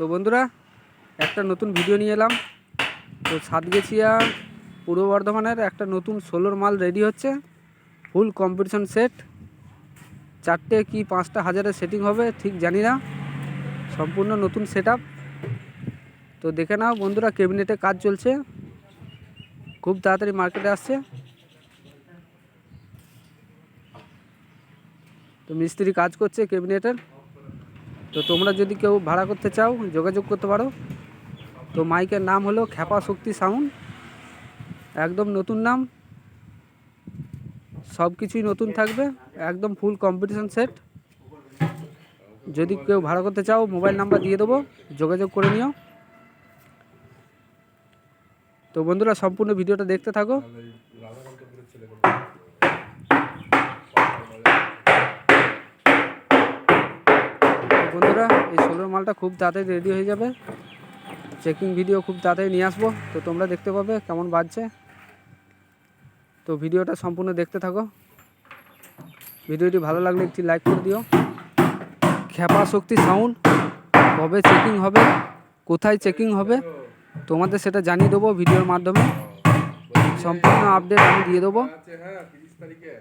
তো বন্ধুরা, একটা নতুন ভিডিও নিয়ে এলাম। তো সাতগেছিয়া পূর্ব বর্ধমানের একটা নতুন সোলোর মাল রেডি হচ্ছে। ফুল কম্পিটিশন সেট চারটে কি পাঁচটা হাজারের সেটিং হবে, ঠিক জানি না। সম্পূর্ণ নতুন সেট তো দেখে নাও বন্ধুরা ক্যাবিনেটে কাজ চলছে। খুব তাড়াতাড়ি মার্কেটে আসছে। তো মিস্ত্রি কাজ করছে ক্যাবিনেটের তো তোমরা যদি কেউ ভাড়া করতে চাও, যোগাযোগ করতে পারো। তো মাইকের নাম হলো খ্যাপা শক্তি সাউন্ড। একদম নতুন নাম। সব কিছুই নতুন থাকবে। একদম ফুল কম্পিটিশন সেট যদি কেউ ভাড়া করতে চাও মোবাইল নাম্বার দিয়ে দেবো। যোগাযোগ করে নিও। তো বন্ধুরা, সম্পূর্ণ ভিডিওটা দেখতে থাকো তো বন্ধুরা, এই সোলার মালটা খুব তাড়াতাড়ি রেডি হয়ে যাবে। চেকিং ভিডিও খুব তাড়াতাড়ি নিয়ে আসব। তো তোমরা দেখতে পাবে কেমন বাজছে। তো ভিডিওটা সম্পূর্ণ দেখতে থাকো। ভিডিওটি ভালো লাগলে একটি লাইক করে দিও। খ্যাপা শক্তি সাউন্ড কবে চেকিং হবে, কোথায় চেকিং হবে, তোমাদের সেটা জানিয়ে দেবো ভিডিওর মাধ্যমে। সম্পূর্ণ আপডেট আমি দিয়ে দেবো। আছে হ্যাঁ তারিখে।